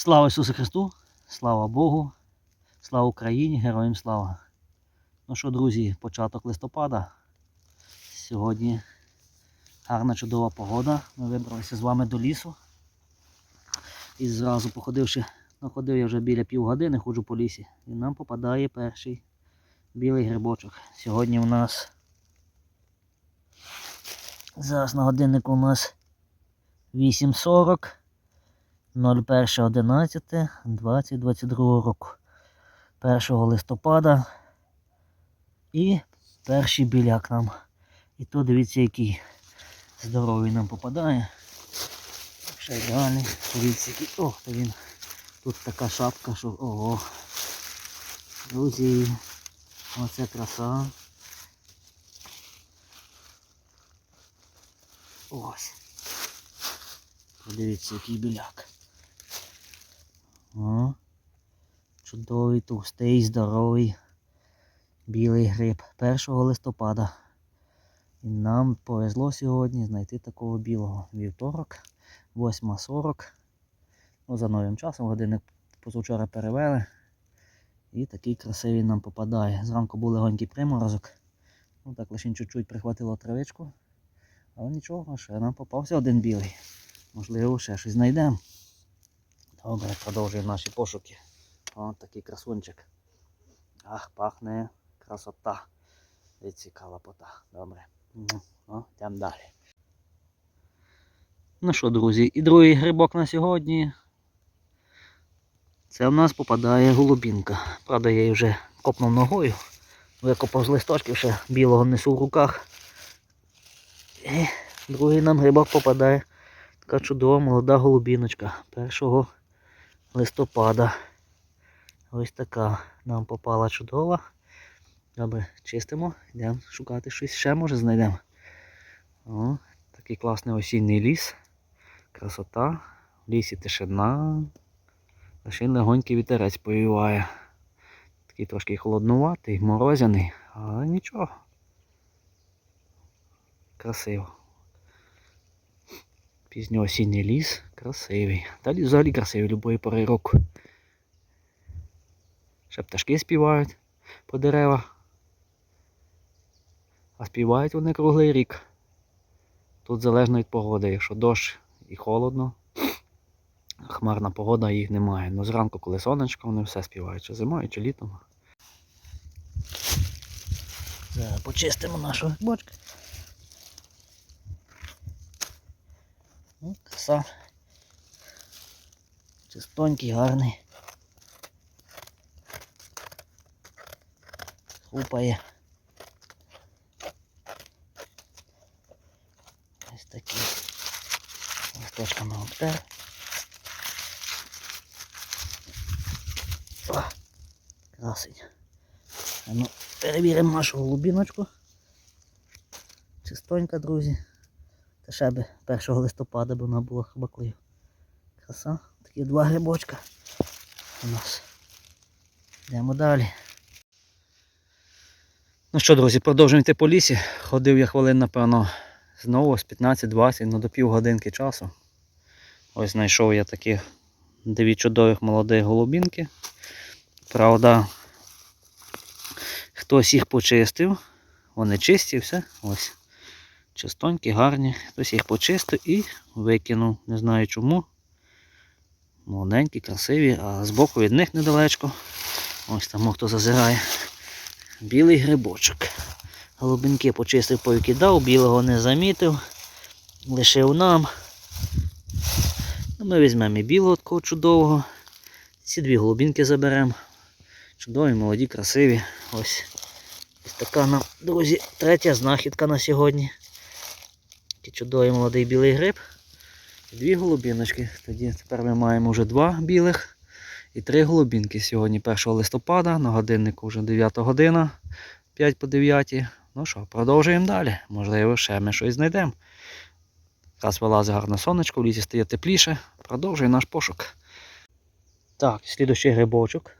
Слава Ісусу Христу, слава Богу, слава Україні, героям слава. Ну що, друзі, початок листопада. Сьогодні гарна чудова погода. Ми вибралися з вами до лісу. І зразу походивши, ну ходив я вже біля півгодини, ходжу по лісі. І нам попадає перший білий грибочок. Сьогодні у нас зараз на годиннику у нас 8.40. 01.11.2022 року. 1 листопада. І перший біляк нам. І то дивіться, який здоровий нам попадає. Ще й далі. Дивіться, який. Ох, то він. Тут така шапка, що. Ого. Друзі. Оце краса. Ось. Подивіться, який біляк. О, чудовий, товстий, здоровий білий гриб 1 листопада. І нам повезло сьогодні знайти такого білого вівторок, 8.40. Ну, за новим часом, годинник позавчора перевели. І такий красивий нам попадає. Зранку був легонький приморозок. Ну так лише чуть-чуть прихватило травичку. Але нічого, ще нам попався один білий. Можливо, ще щось знайдемо. Добре, продовжуємо наші пошуки. О, такий красунчик. Ах, пахне красота. І цікава пота. Добре. Йдемо далі. Ну що, друзі, і другий грибок на сьогодні. Це в нас попадає голубінка. Правда, я її вже копнув ногою. Викопав з листочків, ще білого несу в руках. І другий нам грибок попадає. Така чудова молода голубіночка 1 листопада. Ось така нам попала чудова. Добре, чистимо, йдемо шукати щось ще, може знайдемо. О, такий класний осінній ліс. Красота. В лісі тишина. Лише легонький вітерець повіває. Такий трошки холоднуватий, морозяний, але нічого. Красиво. Пізньоосінній ліс красивий. Та ліс взагалі красивий любої пори року. Ще пташки співають по деревах. А співають вони круглий рік. Тут залежно від погоди. Якщо дощ і холодно, хмарна погода їх немає. Ну зранку, коли сонечко, вони все співають, чи зимою, чи літом. Зараз почистимо нашу бочку. Ну, краса. Чистонький, гарний. Хупає. Ось такі листочками обтер. О, красень. А ну, перевіримо нашу голубіночку. Чистонька, друзі. Та ще би 1 листопада б вона була хабаклею. Краса. Такі два грибочка у нас. Йдемо далі. Ну що, друзі, продовжуємо йти по лісі. Ходив я хвилин, напевно, знову з 15-20, ну до півгодинки часу. Ось знайшов я такі дві чудових молодих голубінки. Правда, хтось їх почистив. Вони чисті, все. Ось. Чистонькі, гарні. Хтось їх почистив і викинув. Не знаю чому. Молоденькі, красиві, а збоку від них недалечко. Ось там хто зазирає. Білий грибочок. Голубинки почистив, повикидав, білого не замітив. Лишив нам. Ну, Ми візьмемо і білого такого чудового. Ці дві голубінки заберемо. Чудові, молоді, красиві. Ось. Ось така нам, друзі, третя знахідка на сьогодні. Чудовий молодий білий гриб. Дві голубіночки. Тоді тепер ми маємо вже два білих і три голубінки. Сьогодні 1 листопада, на годиннику вже 9 година, 5 по 9. Ну що, продовжуємо далі. Можливо, ще ми щось знайдемо. Раз вилазить гарне сонечко, в лісі стає тепліше. Продовжуємо наш пошук. Так, слідущий грибочок.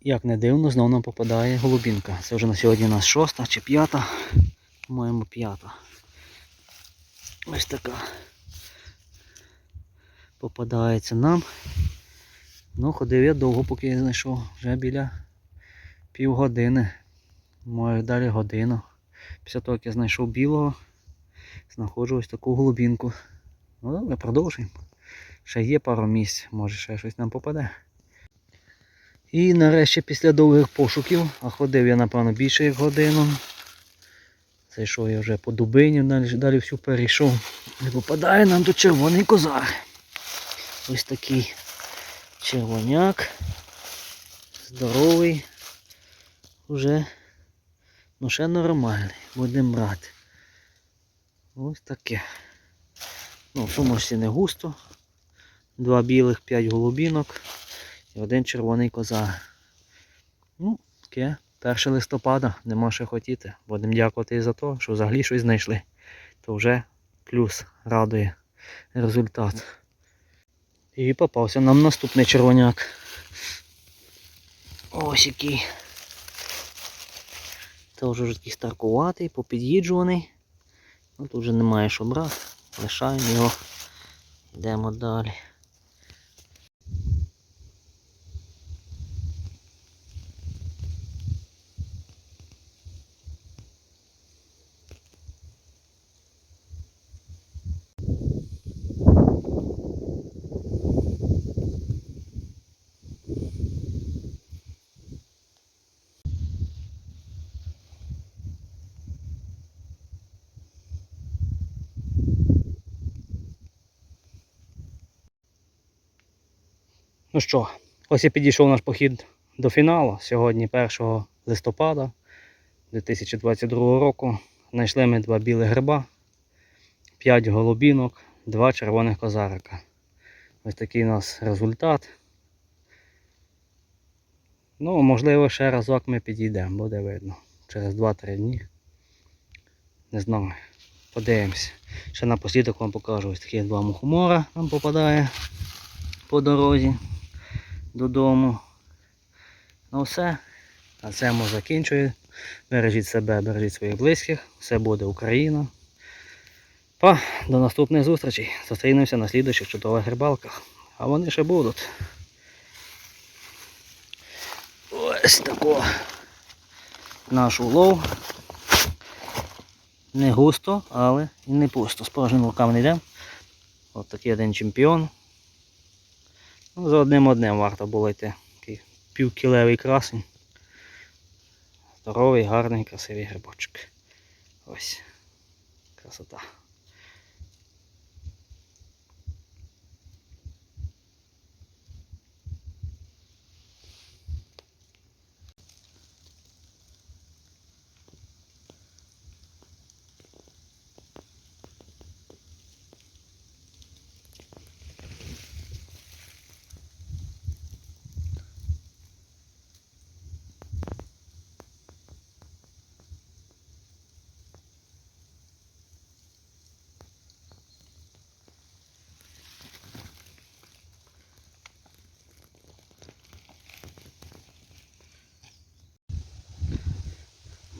Як не дивно, знову нам попадає голубінка. Це вже на сьогодні у нас шоста чи п'ята. По-моєму, п'ята. Ось така. Попадається нам. Ну, ходив я довго, поки я знайшов. Вже біля півгодини. Може далі годину. Після того, як я знайшов білого, знаходжу ось таку голубінку. Ну добре, продовжуємо. Ще є пару місць, може ще щось нам попаде. І нарешті після довгих пошуків, а ходив я, напевно, більше як годину. Зайшов я вже по дубині, далі, далі всю перейшов. Не попадає нам тут червоний козар. Ось такий червоняк. Здоровий. Уже ну ще нормальний. Будемо брати. Ось таке. Ну, в сумочці не густо. Два білих, п'ять голубінок і один червоний козар. Ну, таке. 1 листопада, нема що хотіти. Будемо дякувати за те, що взагалі щось знайшли. То вже плюс радує результат. І попався нам наступний червоняк. Ось який. Вже вже такий старкуватий, попід'їджуваний. Ну, тут вже немає що брати. Лишаємо його. Йдемо далі. Ну що, ось і підійшов наш похід до фіналу. Сьогодні 1 листопада 2022 року. Знайшли ми два білих гриба, 5 голубінок, 2 червоних козарика. Ось такий у нас результат. Ну, можливо, ще разок ми підійдемо, буде видно. Через 2-3 дні. Не знаю. Подивимось. Ще напослідок вам покажу ось такі два мухомора нам попадає по дорозі додому. Ну все. На цьому закінчую. Бережіть себе, бережіть своїх близьких. Все буде Україна. Па, до наступних зустрічей. Зустрінемося на слідуючих чудових рибалках. А вони ще будуть. Ось тако наш улов. Не густо, але і не пусто. З порожніми руками не йдемо. Ось такий один чемпіон. Ну, за одним одним варто було йти. Такий півкілевий красень. Здоровий, гарний, красивий грибочок. Ось. Красота.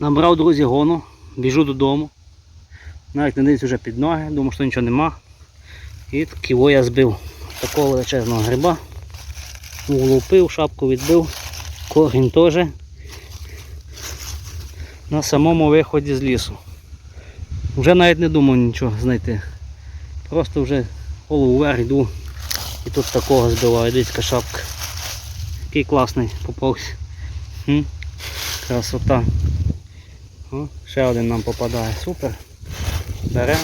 Набрав, друзі, гону, біжу додому. Навіть не дивлюсь вже під ноги, думав, що нічого нема. І ківо я збив такого величезного гриба. Влупив, шапку відбив, корінь теж на самому виході з лісу. Вже навіть не думав нічого знайти. Просто вже голову вверх йду і тут такого збиваю, дитька шапка. Який класний попався. Красота. О, ще один нам попадає. Супер. Беремо.